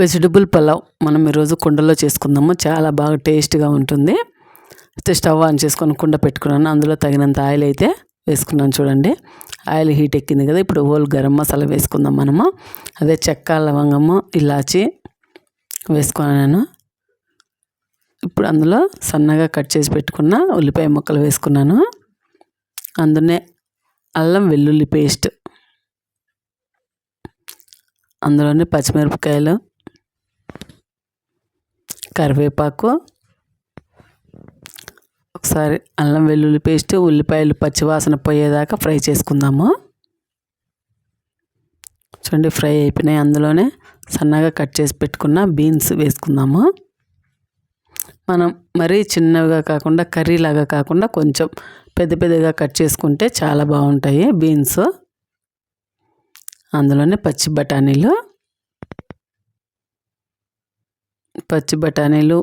Vegetable pulao మనం ఈరోజు కుండలో చేసుకుందాము. చాలా బాగా టేస్ట్గా ఉంటుంది. అయితే స్టవ్ ఆన్ చేసుకొని కుండ పెట్టుకున్నాను. అందులో తగినంత ఆయిల్ అయితే వేసుకున్నాను చూడండి. ఆయిల్ హీట్ ఎక్కింది కదా ఇప్పుడు హోల్ గరం మసాలా వేసుకుందాం మనము. అదే చెక్క లవంగము ఇలాచి వేసుకున్నాను. ఇప్పుడు అందులో సన్నగా కట్ చేసి పెట్టుకున్న ఉల్లిపాయ ముక్కలు వేసుకున్నాను. అందులోనే అల్లం వెల్లుల్లి పేస్ట్. అందులోనే పచ్చిమిరపకాయలు కరివేపాకు ఒకసారి అల్లం వెల్లుల్లి పేస్ట్ ఉల్లిపాయలు పచ్చివాసన పోయేదాకా ఫ్రై చేసుకుందాము. చూడండి ఫ్రై అయిపోయినాయి. అందులోనే సన్నగా కట్ చేసి పెట్టుకున్న బీన్స్ వేసుకుందాము. మనం మరీ చిన్నగా కాకుండా కర్రీలాగా కాకుండా కొంచెం పెద్ద పెద్దగా కట్ చేసుకుంటే చాలా బాగుంటాయి బీన్స్. అందులోనే పచ్చి బఠానీలు. పచ్చి బఠానీలు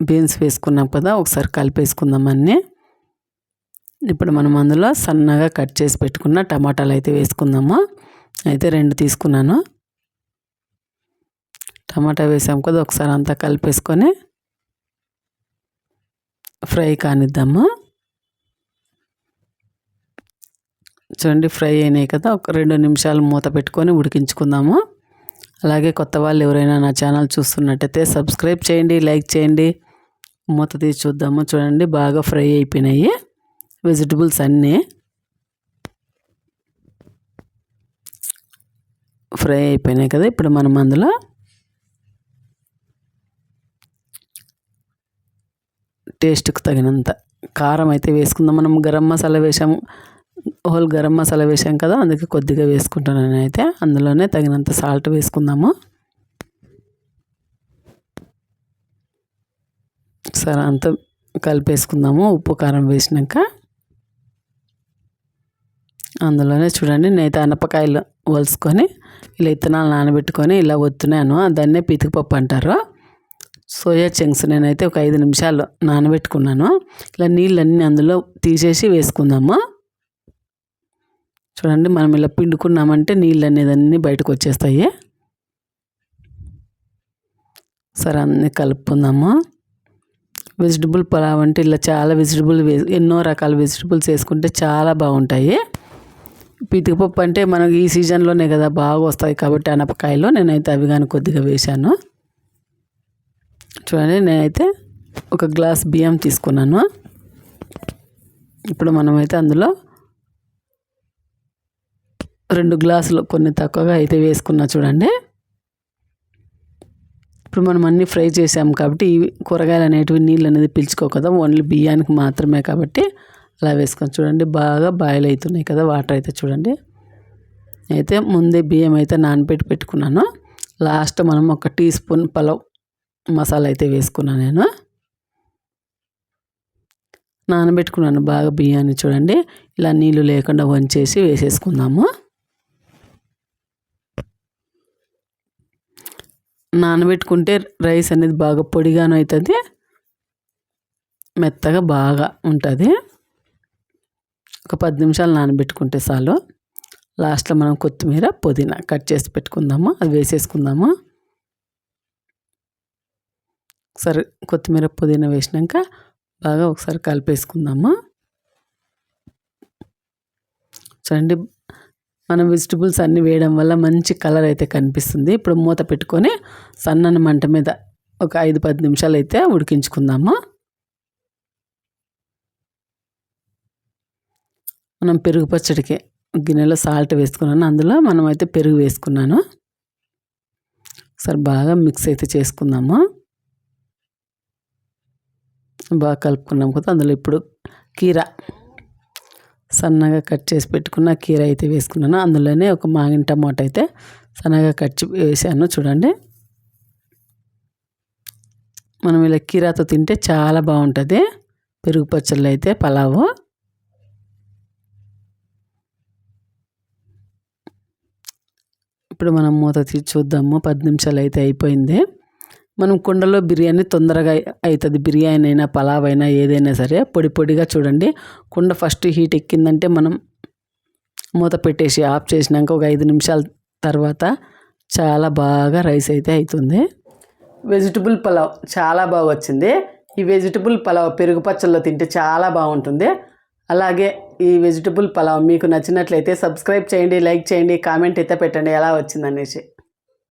బీన్స్ వేసుకున్నాం కదా ఒకసారి కలిపేసుకుందాం అన్ని. ఇప్పుడు మనం అందులో సన్నగా కట్ చేసి పెట్టుకున్న టమాటాలు అయితే వేసుకుందాము. అయితే రెండు తీసుకున్నాను. టమాటా వేసాం కదా ఒకసారి అంతా కలిపేసుకొని ఫ్రై కానిద్దాము. చూడండి ఫ్రై అయినాయి కదా ఒక రెండు నిమిషాలు మూత పెట్టుకొని ఉడికించుకుందాము. అలాగే కొత్త వాళ్ళు ఎవరైనా నా ఛానల్ చూస్తున్నట్టయితే సబ్స్క్రైబ్ చేయండి లైక్ చేయండి. మూత తీసి చూద్దాము. చూడండి బాగా ఫ్రై అయిపోయినాయి. వెజిటబుల్స్ అన్నీ ఫ్రై అయిపోయినాయి కదా ఇప్పుడు మనం అందులో టేస్ట్కి తగినంత కారం అయితే వేసుకుందాం. మనం గరం మసాలా వేసాము. హోల్ గరం మసాలా వేసాం కదా అందుకే కొద్దిగా వేసుకుంటున్నాను అయితే అందులోనే తగినంత సాల్ట్ వేసుకుందాము. సరే అంత కలిపేసుకుందాము ఉప్పు కారం వేసినాక. అందులోనే చూడండి నేనైతే అనపకాయలు వలుసుకొని ఇలా ఇత్తనాలు నానబెట్టుకొని ఇలా ఒత్తున్నాను దాన్నే పితికిపప్పు అంటారు. సోయా చంక్స్ నేనైతే ఒక ఐదు నిమిషాలు నానబెట్టుకున్నాను. ఇలా నీళ్ళన్నీ అందులో తీసేసి వేసుకుందాము. చూడండి మనం ఇలా పిండుకున్నామంటే నీళ్ళు అనేది అన్నీ బయటకు వచ్చేస్తాయి సరే అన్నీ కలుపుకుందాము. వెజిటబుల్ పలావ్ అంటే ఇలా చాలా వెజిటబుల్ ఎన్నో రకాల వెజిటబుల్స్ వేసుకుంటే చాలా బాగుంటాయి. పితికపప్పు అంటే మనకి ఈ సీజన్లోనే కదా బాగా వస్తాయి కాబట్టి అనపకాయలు నేనైతే అవి కానీ కొద్దిగా వేశాను. చూడండి నేనైతే ఒక గ్లాస్ బియ్యం తీసుకున్నాను. ఇప్పుడు మనమైతే అందులో రెండు గ్లాసులు కొన్ని తక్కువగా అయితే వేసుకున్నా చూడండి. ఇప్పుడు మనం అన్నీ ఫ్రై చేసాము కాబట్టి ఇవి కూరగాయలు అనేటివి నీళ్ళు అనేది పిలుచుకో కదా ఓన్లీ బియ్యానికి మాత్రమే కాబట్టి అలా వేసుకొని చూడండి. బాగా బాయిల్ అవుతున్నాయి కదా వాటర్ అయితే చూడండి. అయితే ముందే బియ్యం అయితే నానబెట్టి పెట్టుకున్నాను. లాస్ట్ మనం ఒక టీ స్పూన్ పలావ్ మసాలా అయితే వేసుకున్నాను నేను. నానబెట్టుకున్నాను బాగా బియ్యాన్ని చూడండి. ఇలా నీళ్ళు లేకుండా వంచేసి వేసేసుకుందాము. నానబెట్టుకుంటే రైస్ అనేది బాగా పొడిగాను అవుతుంది. మెత్తగా బాగా ఉంటుంది. ఒక పది నిమిషాలు నానబెట్టుకుంటే చాలు. లాస్ట్లో మనం కొత్తిమీర పుదీనా కట్ చేసి పెట్టుకుందాము? అది వేసేసుకుందాము? ఒకసారి కొత్తిమీర పుదీనా వేసినాక బాగా ఒకసారి కలిపేసుకుందాము? చూడండి మనం వెజిటబుల్స్ అన్నీ వేయడం వల్ల మంచి కలర్ అయితే కనిపిస్తుంది. ఇప్పుడు మూత పెట్టుకొని సన్నని మంట మీద ఒక ఐదు పది నిమిషాలు అయితే ఉడికించుకుందాము. మనం పెరుగు పచ్చడికి గిన్నెలో సాల్ట్ వేసుకున్నాను. అందులో మనం అయితే పెరుగు వేసుకున్నాను. సరే బాగా మిక్స్ అయితే చేసుకుందాము. బాగా కలుపుకున్నాం కదా అందులో ఇప్పుడు కీరా. సన్నగా కట్ చేసి పెట్టుకున్న కీర అయితే వేసుకున్నాను. అందులోనే ఒక మాగిన టమాటా అయితే సన్నగా కట్ వేసాను. చూడండి. మనం ఇలా కీరాతో తింటే చాలా బాగుంటుంది. పెరుగు పచ్చళ్ళు అయితే పలావు. ఇప్పుడు మనం మూత తీసి చూద్దాము. పది నిమిషాలు అయితే అయిపోయింది. మనం కుండలో బిర్యానీ తొందరగా అవుతుంది బిర్యానీ అయినా పలావ్ అయినా ఏదైనా సరే పొడి పొడిగా చూడండి. కుండ ఫస్ట్ హీట్ ఎక్కిందంటే మనం మూత పెట్టేసి ఆఫ్ చేసినాక ఒక ఐదు నిమిషాల తర్వాత చాలా బాగా రైస్ అయితే అవుతుంది వెజిటబుల్ పలావ్ చాలా బాగా వచ్చింది. ఈ వెజిటబుల్ పలావ్ పెరుగు పచ్చల్లో తింటే చాలా బాగుంటుంది. అలాగే ఈ వెజిటబుల్ పలావ్ మీకు నచ్చినట్లయితే సబ్స్క్రైబ్ చేయండి లైక్ చేయండి కామెంట్ అయితే పెట్టండి ఎలా వచ్చిందనేసి.